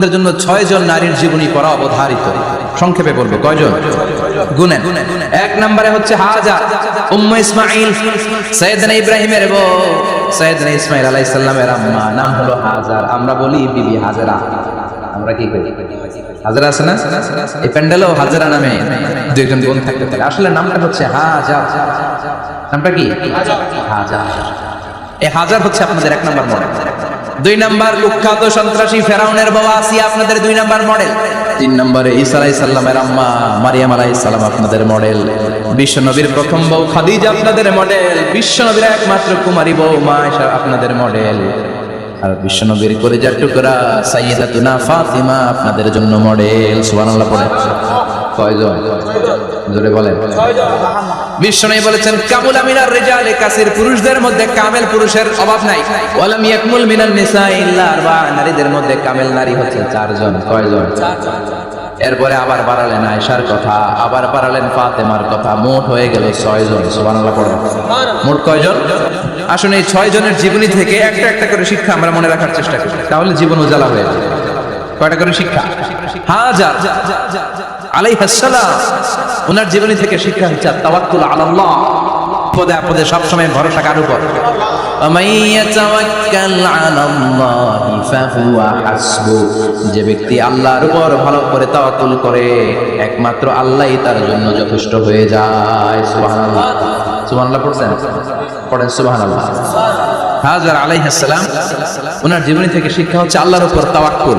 আমাদের জন্য ছয় জন নারীর জীবনী পড়া অবধারিত। সংক্ষেপে বলব, কয়জন? গুনেন। এক নম্বরে হচ্ছে উম্মু ইসমাইল ইব্রাহিমের বউ। ইসমাইল আম্মা, নাম হলো হাজার আমরা বলি বিবি হাজারা। আমরা কি করি? হাজারা আছে না? এই হাজারা নামে দুইজন থাকতে পারে। আসলে নামটা হচ্ছে হাজার নামটা কি? হাজার এই হাজার হচ্ছে আপনাদের এক নম্বর মডেল। দুই নাম্বার কুখ্যাত সন্ত্রাসী ফেরাউনের বাবা আসিয়া আপনাদের দুই নাম্বার মডেল। তিন নম্বরে ঈসা আলাইহিস সালামের আম্মা মারিয়াম আলাইহিস সালাম আপনাদের মডেল। বিশ্ব নবীর প্রথম বউ খাদিজা আপনাদের মডেল। বিশ্ব নবীর একমাত্র কুমারী বউ মা আপনাদের মডেল। আর বিশ্ব নবীর কলিজার টুকরা সাইয়্যিদাতুনা ফাতিমা আপনাদের জন্য মডেল। সুবহানাল্লাহ, পড়ে। কয়জন? জোরে বলেন। বিশ্বনবী বলেছেন কামুল আমিনার রিজালে কাসির পুরুষদের মধ্যে কামেল পুরুষের অভাব নাই। ইয়াকমুল মিনান নিসা ইল্লা আরবা নারীদের মধ্যে কামেল নারী হচ্ছে চারজন, কয়জন? এরপরে আবার বাড়ালেন আয়েশার কথা, আবার বাড়ালেন ফাতেমার কথা। মোট হয়ে গেল ছয় জন সুবহানাল্লাহ মোট কয়জন? আসলে এই জীবনী থেকে একটা একটা করে শিক্ষা আমরা মনে রাখার চেষ্টা করি। তাহলে জীবন উজালা হয়ে যাবে। কয়টা করে শিক্ষা? হাজার। আলাইহাসালাম ওনার জীবনী থেকে শিক্ষা হচ্ছে তাওয়াক্কুল আলাল্লাহ। পদে আপদে সবসময় ভরসা কার উপর? যে ব্যক্তি আল্লাহর উপর ভালো করে তাওয়াক্কুল করে, একমাত্র আল্লাহই তার জন্য যথেষ্ট হয়ে যায়। সুবহানাল্লাহ। সুবহানাল্লাহ পড়ছেন? পড়েন সুবহানাল্লাহ। হাজার আলাইহিস ওনার জীবনী থেকে শিক্ষা হচ্ছে আল্লাহর উপর তাওয়াক্কুল।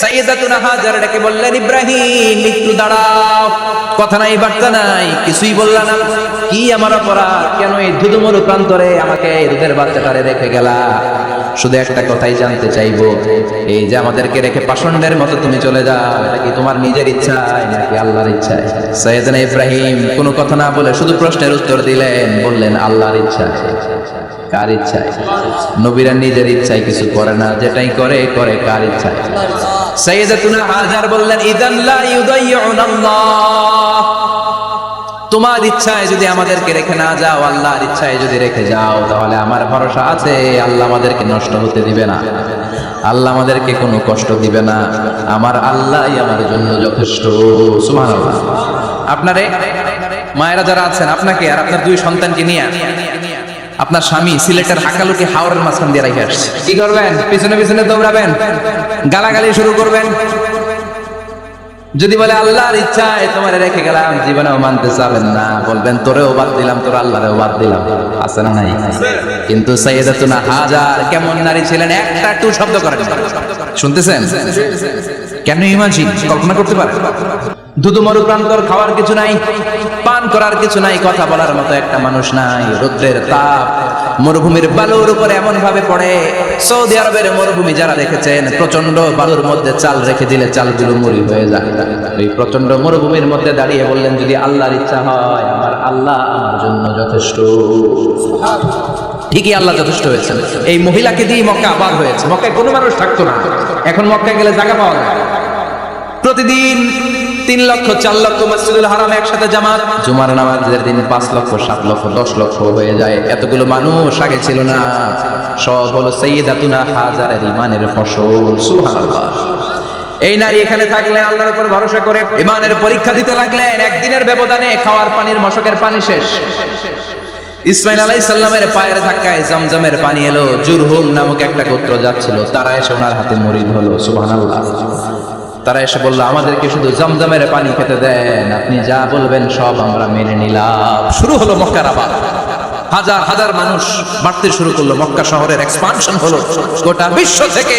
সাইয়েদাতুনা বললেন, ইব্রাহিম, একটু দাঁড়াও। কথা নাই, বার্তা নাই, কিছুই বললা না। কি আমার অপরাধ? কেন এই ধুধুমরু প্রান্তরে আমাকে দুধের বাচ্চাটারে রেখে গেলা? শুধু একটা কথাই জানতে চাইব, এই যে আমাদেরকে রেখে পাষণ্ডের মতো তুমি চলে যাও, এটা কি তোমার নিজের ইচ্ছায় নাকি আল্লাহর ইচ্ছায়? সৈয়দনা ইব্রাহিম কোনো কথা না বলে শুধু প্রশ্নের উত্তর দিলেন, বললেন, আল্লাহর ইচ্ছায়। কার ইচ্ছায়? নবীরা নিজের ইচ্ছায় কিছু করে না, যেটাই করে করে কার ইচ্ছায়? তোমার ইচ্ছায় যদি আমাদেরকে রেখে না যাও, আল্লাহর ইচ্ছায় যদি রেখে যাও, তাহলে আমার ভরসা আছে, আল্লাহ আমাদেরকে নষ্ট হতে দিবে না। আল্লাহ আমাদেরকে কোনো কষ্ট দিবে না। আমার আল্লাহই আমার জন্য যথেষ্ট। আপনারে, মায়েরা যারা আছেন, আপনাকে আর আপনার দুই সন্তানকে নিয়ে আপনার স্বামী সিলেটের হাকালুকে হাওড়ের মাঝখান দিয়ে রেখে আসছে। কি করবেন? পিছনে পিছনে দৌড়াবেন। গালাগালি শুরু করবেন। যদি বলে, আল্লাহর ইচ্ছায় তোমার রেখে গেলাম, জীবনেও মানতে চাবেন না। বলবেন, তোরেও বাদ দিলাম, তোর আল্লাহরেও বাদ দিলাম। আছে না নাই? কিন্তু সাইয়েদাতুনা হাজার কেমন নারী ছিলেন, একটা টু শব্দ করেন। শুনতেছেন? কেন ইমাজিন কল্পনা করতে পারেন? দুধু মরু প্রান্তর খাওয়ার কিছু নাই, পান করার কিছু নাই, কথা বলার মতো একটা মানুষ নাই। রৌদ্রের তাপ মরুভূমির বালুর উপরে এমন ভাবে পড়ে। সৌদি আরবের মরুভূমি যারা দেখেছেন প্রচণ্ড বালুর মধ্যে চাল রেখে দিলে চালগুলো মরি হয়ে যায়। এই প্রচণ্ড মরুভূমির মধ্যে দাঁড়িয়ে বললেন, যদি আল্লাহর ইচ্ছা হয়, আমার আল্লাহ আমার জন্য যথেষ্ট। ঠিকই আল্লাহ যথেষ্ট হয়েছেন। এই মহিলাকে দিয়ে মক্কা আবার হয়েছে। মক্কায় কোনো মানুষ থাকতো না। এখন মক্কায় গেলে জায়গা পাওয়া যায়। প্রতিদিন তিন লক্ষ চার লক্ষ মসজিদুল হারাম একসাথে জামাত। জুমার নামাজের দিন পাঁচ লক্ষ সাত লক্ষ দশ লক্ষ হয়ে যায়। এতগুলো মানুষ আগে ছিল না। সব হলো সৈয়দাতুনা হাজারের ইমানের ফসল। সুবহানাল্লাহ। এই নারী এখানে থাকলে আল্লাহর উপর ভরসা করে ইমানের পরীক্ষা দিতে লাগলেন। একদিনের ব্যবধানে খাওয়ার পানির মশকের পানি শেষ। ইসমাইল আলাই সাল্লামের পায়ের ধাক্কায় জমজমের পানি এলো। জুরহুম নামক একটা গোত্র যাচ্ছিল। তারা এসে ওনার হাতে মরিন হলো সুবহানাল্লাহ। তারা এসে বলল, আমাদেরকে শুধু জমজমের পানি খেতে দেন। আপনি যা বলবেন সব আমরা মেনে নিলাম। শুরু হলো মক্কার আবার হাজার হাজার মানুষ বাড়তে শুরু করল। মক্কা শহরের এক্সপানশন হলো গোটা বিশ্ব থেকে।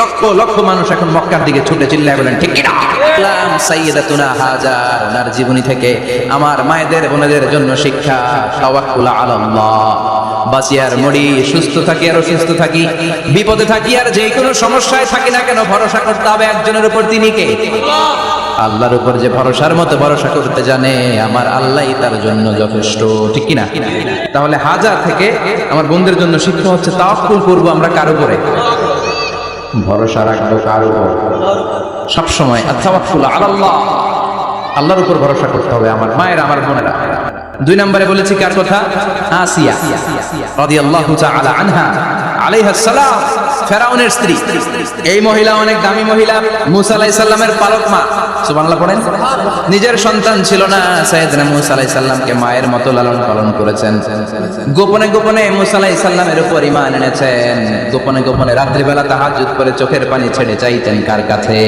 লক্ষ লক্ষ মানুষ এখন মক্কার দিকে ছুটে চিল্লায় বলেন, ঠিক কিনা? ইসলাম সাইয়্যিদাতুনা হাজার ওনার জীবনী থেকে আমার মায়েদের বোনেদের জন্য শিক্ষা তাওয়াক্কুল আলাল্লাহ বাঁচি আর মরি, সুস্থ থাকি আর অসুস্থ থাকি বিপদে থাকি আর যে কোনো সমস্যায় থাকি না কেন, ভরসা করতে হবে একজনের উপর, তিনি কে? আল্লাহর উপর যে ভরসার মতো ভরসা করতে জানে, আমার আল্লাহ তার জন্য যথেষ্ট। ঠিক কি না তাহলে হাজার থেকে আমার বন্ধুদের জন্য শিক্ষা হচ্ছে, তাওয়াক্কুল করব আমরা কার উপরে? ভরসা রাখব কার উপর? সবসময় আত্মাওয়াক্কুল আল্লাহ আল্লাহর উপর ভরসা করতে হবে আমার মায়ের, আমার বোনেরা। দুই নম্বরে বলেছি কার কথা? আসিয়া তাআলা আনহা। আলাইহা সালাম, ফেরাউনের স্ত্রী। এই মহিলা অনেক দামি মহিলা, মুসা আলাইহিস সালামের পালক মা। সুবহানাল্লাহ পড়েন? নিজের সন্তান ছিল না, সাইয়েদনা মুসা আলাইহিস সালামকে মায়ের মতো লালন পালন করেছেন। গোপনে গোপনে মুসা আলাইহিস সালামের উপর ঈমান এনেছেন। গোপনে গোপনে রাত্রিবেলা তাহাজ্জুদ করে চোখের পানি ছেড়ে চাইতেন কার কাছে?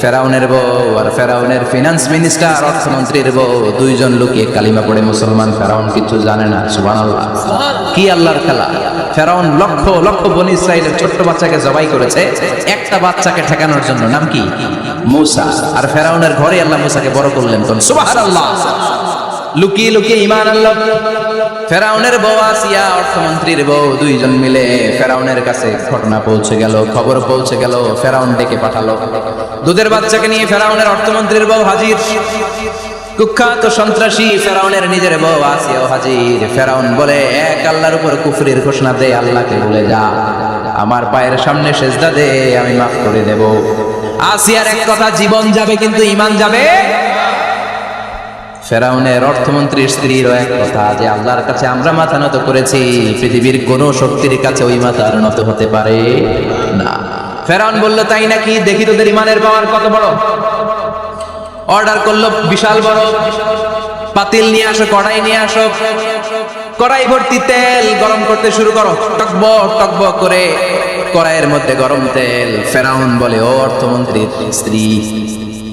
ফেরাউনের বউ আর ফেরাউনের ফিনান্স মিনিস্টার অর্থমন্ত্রীর বউ, দুইজন লুকিয়ে কালিমা পড়ে মুসলমান, ফেরাউন কিছু জানে না, সুবহানাল্লাহ। কি আল্লাহর খেলা? ফেরাউন লক্ষ লক্ষ বনি ইসরাইলের ছোট্ট বাচ্চাকে জবাই করেছে। একটা বাচ্চাকে ঠেকানোর জন্য নাম কি? মুসা। আর ফেরাউনের ঘরে আল্লাহ মুসাকে বড় করলেন কোন? সুবহানাল্লাহ। লুকিয়ে লুকিয়ে ইমান আল্লাহ ফেরাউনের বউ আসিয়া, অর্থমন্ত্রীর বউ দুইজন মিলে ফেরাউনের কাছে ঘটনা পৌঁছে গেল, খবর পৌঁছে গেল, ফেরাউন ডেকে পাঠালো। দুধের বাচ্চাকে নিয়ে ফেরাউনের অর্থমন্ত্রীর বউ হাজির। কুখ্যাত সন্ত্রাসী ফেরাউনের নিজের বউ আসিয়াও হাজির। ফেরাউন বলে, এক আল্লাহর উপর কুফরির ঘোষণা দে, আল্লাহকে বলে যা। আমার পায়ের সামনে সেজদা দে, আমি মাফ করে দেব। আসিয়ার এক কথা, জীবন যাবে কিন্তু ইমান যাবে? ফেরাউনের অর্থমন্ত্রীর স্ত্রীরও এক কথা, যে আল্লাহর কাছে আমরা মাথা নত করেছি, পৃথিবীর কোন শক্তির কাছে ওই মাথা আর নত হতে পারে না। ফেরাউন বলল, তাই নাকি? দেখি তোদের ইমানের পাওয়ার কত বড়? অর্ডার করল, বিশাল বড়। পাতিল নিয়ে আসো, কড়াই নিয়ে আসো। কড়াই ভর্তি তেল গরম করতে শুরু করো। টকব টকব করে কড়াইয়ের মধ্যে গরম তেল। ফেরাউন বলে, ও অর্থমন্ত্রীর স্ত্রী।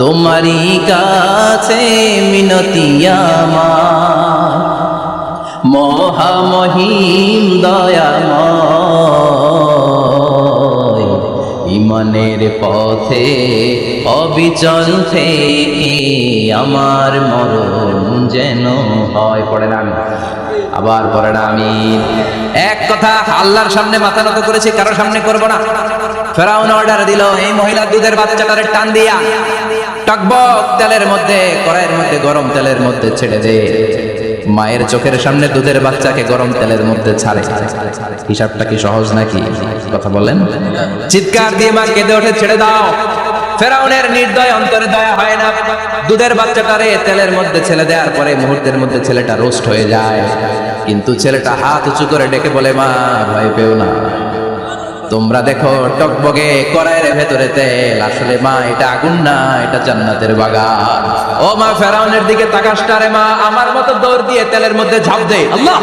তোমারই কাছে মিনতি আমার। মহামহিম দয়াময়, ইমানের পথে অবিচল থেকে আমার মরণ যেন হয়। পড়ে না আবার পড়ে না আমি। এক কথা, আল্লাহর সামনে মাথা নত করেছি, কারও সামনে করব না। ফেরাউন অর্ডার দিল, এই মহিলা দুধের বাচ্চাটারে টান দিয়া টকবক তেলের মধ্যে, কড়াইয়ের মধ্যে, গরম তেলের মধ্যে ছেড়ে দে। মায়ের চোখের সামনে দুধের বাচ্চাকে গরম তেলের মধ্যে ছাড়ে। হিসাবটা কি সহজ নাকি? কথা বলেন। চিৎকার দিয়ে মা কেঁদে ওঠে, ছেড়ে দাও। ফেরাউনের নির্দয় অন্তরে দয়া হয় না। দুধের বাচ্চাটারে তেলের মধ্যে ছেলে দেওয়ার পরে মুহূর্তের মধ্যে ছেলেটা রোস্ট হয়ে যায়। কিন্তু ছেলেটা হাত উঁচু করে ডেকে বলে, মা, ভয় পেও না। তোমরা দেখো টকবগে কড়াইয়ের ভেতরে তেল। আসলে মা এটা আগুন না এটা জান্নাতের বাগান। ও মা ফেরাউনের দিকে তাকাসটারে মা আমার মতো দৌড় দিয়ে তেলের মধ্যে ঝাঁপ দে। আল্লাহ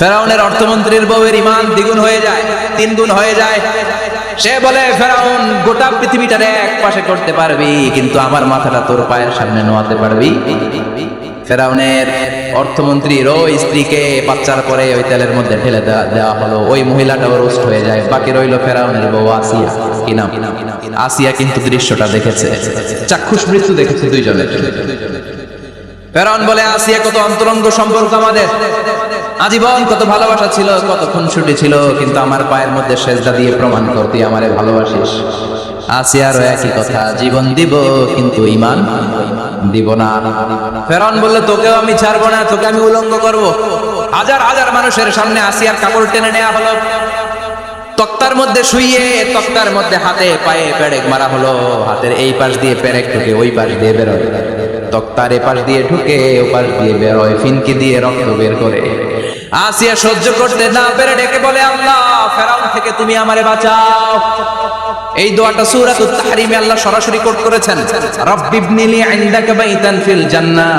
ফেরাউনের অর্থমন্ত্রীর বউয়ের ইমান দ্বিগুণ হয়ে যায় তিন গুণ হয়ে যায়। সে বলে ফেরাউন গোটা পৃথিবীটারে এক পাশে করতে পারবি কিন্তু আমার মাথাটা তোর পায়ের সামনে নোয়াতে পারবি। ফেরাউনের অর্থমন্ত্রীর ওই স্ত্রীকে বাচ্চার পরে ওই তেলের মধ্যে ঢেলে দেওয়া হলো। ওই মহিলাটাও রোস্ট হয়ে যায়। বাকি রইল ফেরাউনের বউ আসিয়া। কি নাম? আসিয়া কিন্তু দৃশ্যটা দেখেছে। চাক্ষুষ মৃত্যু দেখেছে দুইজনের ফেরাউন বলে, আসিয়া, কত অন্তরঙ্গ সম্পর্ক আমাদের। আজীবন কত ভালোবাসা ছিল কত খুনসুটি ছিল, কিন্তু আমার পায়ের মধ্যে সেজদা দিয়ে প্রমাণ করতে আমারে ভালোবাসিস। আসিয়ারও একই কথা, জীবন দিব, কিন্তু ইমান দিব না। ফেরাউন বললে, তোকেও আমি ছাড়বো না, তোকে আমি উলঙ্গ করব। হাজার হাজার মানুষের সামনে আসিয়ার কাপড় টেনে নেওয়া হলো। তক্তার মধ্যে শুইয়ে, তক্তার মধ্যে হাতে পায়ে পেরেক মারা হলো। হাতের এই পাশ দিয়ে পেরেক ঢুকে ওই পাশ দিয়ে বেরোয়। তক্তার এ পাশ দিয়ে ঢুকে ও পাশ দিয়ে বেরোয়, ফিনকি দিয়ে রক্ত বের করে। আসিয়া সহ্য করতে না পেরে ডেকে বলে, আল্লাহ, ফেরাউন থেকে তুমি আমারে বাঁচাও। এই দোয়াটা সূরাতুত তাহরিমে আল্লাহ সরাসরি কোট করেছেন। রব্বিবনিলি ইনদাকা বাইতান ফিল জান্নাহ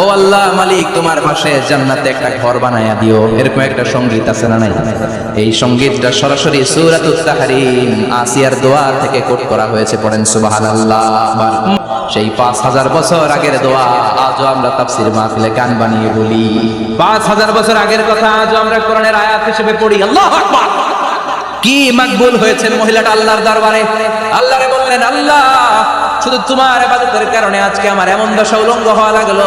ও আল্লাহ মালিক, তোমার পাশে জান্নাতে একটা ঘর বানায়া দিও। এরকম একটা সংগীত আছে না নাই? এই সঙ্গীতটা সরাসরি সূরাতুত তাহরিম আসিয়ার দোয়া থেকে কোট করা হয়েছে, পড়েন সুবহানাল্লাহ। সেই পাঁচ হাজার বছর আগের দোয়া আজও আমরা তাফসির মাহফিলে গান বানিয়ে বলি। পাঁচ হাজার বছর আগের কথা আজও আমরা কোরআনের আয়াত হিসেবে পড়ি। আল্লাহ কি মাকবুল হয়েছেন মহিলাটা আল্লাহর দরবারে। আল্লাহরে বললেন, আল্লাহ, শুধু তোমার ইবাদতের কারণে আজকে আমার এমন দশা উলঙ্গ হওয়া লাগল।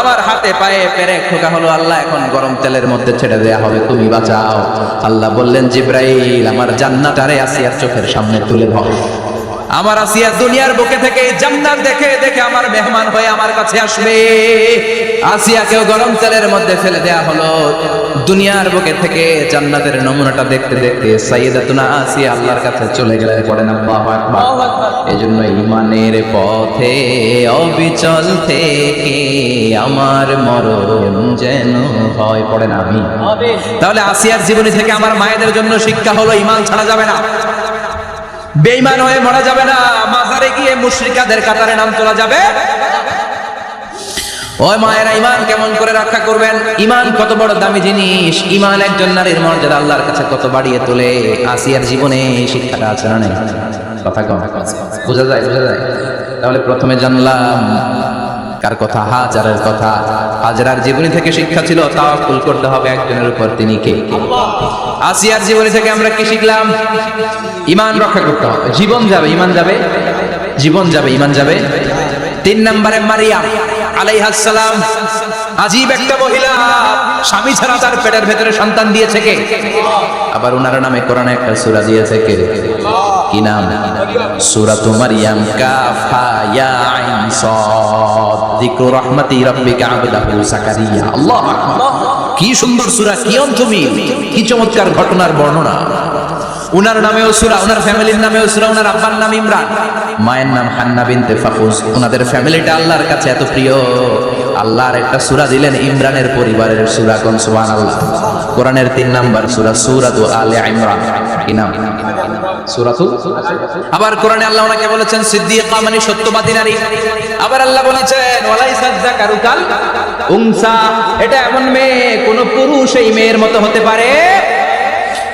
আমার হাতে পায়ে পেরে খোকা হলো আল্লাহ, এখন গরম তেলের মধ্যে ছেড়ে দেয়া হবে, তুমি বাঁচাও। আল্লাহ বললেন, জিব্রাইল, আমার জান্নাতারে আসিয়ার চোখের সামনে তুলে ধর। আমার আসিয়া দুনিয়ার বুকে থেকে জান্নাত দেখে দেখে আমার মেহমান হয়ে আমার কাছে আসবে। আসিয়াকেও গরম তেলের মধ্যে ফেলে দেয়া হলো। দুনিয়ার বুকে থেকে জান্নাতের নমুনাটা দেখতে দেখতে সাইয়েদাতুনা আসিয়া আল্লাহর কাছে চলে গেলেন পড়েন আল্লাহু আকবার। এজন্য ইমানের পথে অবিচল থেকে আমার মরণ যেন হয় পড়েন আমি তাহলে আসিয়ার জীবনী থেকে আমার মায়েদের জন্য শিক্ষা হলো ইমান ছাড়া যাবে না। বেঈমান হয়ে মরা যাবে না মাজারে গিয়ে মুশরিকাদের কাতারে নাম তোলা যাবে। ওই মায়েরা ইমান কেমন করে রক্ষা করবেন? ইমান কত বড় দামি জিনিস ইমান একজন নারীর মর্যাদা আল্লাহর কাছে কত বাড়িয়ে তোলে আসিয়ার জীবনে শিক্ষাটা আছে না কথা কম। বোঝা যায় বোঝা যায়? তাহলে প্রথমে জানলাম কার কথা হাজারের কথা। হাজারার জীবনী থেকে শিক্ষা ছিল তাওয়াক্কুল করতে হবে একজনের উপর তিনি কে? আসিয়ার জীবনী থেকে আমরা কি শিখলাম? ইমান রক্ষা করতে হবে। জীবন যাবে, ইমান যাবে। জীবন যাবে, ইমান যাবে। তিন নম্বরে মারিয়া আলাইহাস সালাম। আজীব একটা মহিলা। স্বামী ছাড়া তার পেটের ভেতরে সন্তান দিয়েছে কে? আবার ওনার নামে কোরআনে একটা সূরা দিয়েছে কে? কি নাম? সূরাতু মারিয়াম। কাফা ইয়া আইন সাদ। যিকরু রাহমাতি রাব্বিকা আবদাহু জাকারিয়া আল্লাহ আকবার। কি সুন্দর সূরা, কি অন্তমি কি চমৎকার ঘটনার বর্ণনা। উনার নামেও সুরা, উনার ফ্যামিলির নামেও সুরা, উনার আব্বার নাম ইমরান। মায়ের নাম হান্না বিনতে ফাকুজ উনাদের ফ্যামিলিটা আল্লাহর কাছে এত প্রিয়। আল্লাহর একটা সুরা দিলেন ইমরানের পরিবারের সুরা কোন সুবহানাল্লাহ। কোরআনের তিন নাম্বার সুরা, সূরাতু আলে ইমরান। কি নাম? আবার কোরআনে আল্লাহ ওনাকে বলেছেন, সিদ্দিকা মানে সত্যবাদী নারী আবার আল্লাহ বলেছেন, ওয়ালাইসা যাকারু কাল উনসা। এটা এমন মেয়ে, কোন পুরুষ এই মেয়ের মতো হতে পারে।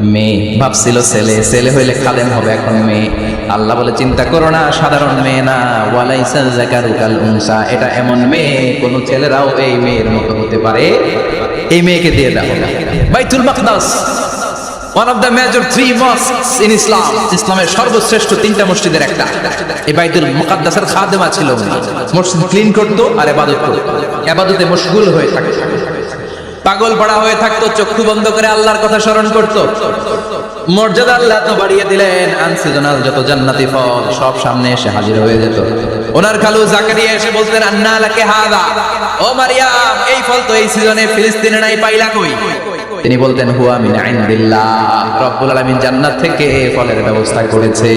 মেয়ে ভাবছিল ছেলে ছেলে হইলে খাদেম হবে এখন মেয়ে। আল্লাহ বলে, চিন্তা করো না, সাধারণ মেয়ে না। ওয়ালাইসা এটা এমন মেয়ে, কোন ছেলেরাও এই মেয়ের মতো হতে পারে। এই মেয়েকে দিয়ে দাও। Baitul Maqdis one of the major three mosques in Islam ইসলামের সর্বশ্রেষ্ঠ তিনটা মসজিদের একটা। এই বাইতুল মুকাদ্দাসের খাদেমা ছিল। মসজিদ ক্লিন করতো আর ইবাদত করতো। ইবাদতে মশগুল হয়ে থাকতো পাগল পড়া হয়ে থাকতো, চক্ষু বন্ধ করে আল্লাহর কথা স্মরণ করত। মর্যাদা আল্লাহ তো বাড়িয়ে দিলেন, আনসিজনাল যত জান্নাতি ফল সব সামনে এসে হাজির হয়ে যেত। ওনার খালু জাকারিয়া এসে বলতেন, আন্না লাকে হাদা? ও মারিয়াম, এই ফল তো এই সিজনে ফিলিস্তিনে নাই, পাইলা কই? তিনি বলতেন, হুয়া মিন ইনদিল্লাহ, রব্বুল আলামিন জান্নাত থেকে ফলের ব্যবস্থা করেছে।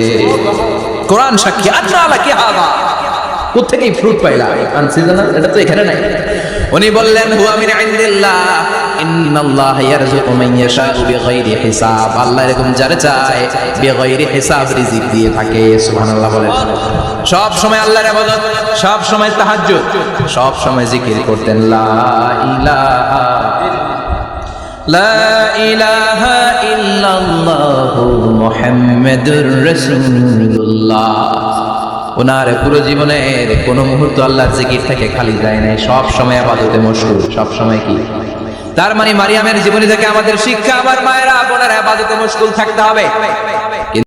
কোরআন সাক্ষী, আন্না লাকে হাদা? কোথেকে ফ্রুট পাইলা? আনসিজনাল এটা তো এখানে নাই। উনি বললেন, হুয়া মিন ইনদিল্লাহ, ইন্নাল্লাহ ইয়ারযুকু মান ইয়াশাউ বিগাইরি হিসাব। আল্লাহ এরকম যারে চায়, বিগাইরি হিসাব রিজিক দিয়ে থাকে, সুবহানাল্লাহ বলেন। সব সময় আল্লাহর ইবাদত সব সময় তাহাজ্জুদ, সব সময় জিকির করতেন, লা ইলাহা লা ইলাহা ইল্লাল্লাহু মুহাম্মাদুর রাসূলুল্লাহ। ওনার পুরো জীবনের কোনো মুহূর্ত আল্লাহর জিকির থেকে খালি যায় নাই। সব সময় আবাদতে মশগুল। সব সময় কি? তার মানে মারিয়ামের জীবনী থেকে আমাদের শিক্ষা, আমার মায়েরা, বোনেরা আবাদতে মশগুল থাকতে হবে।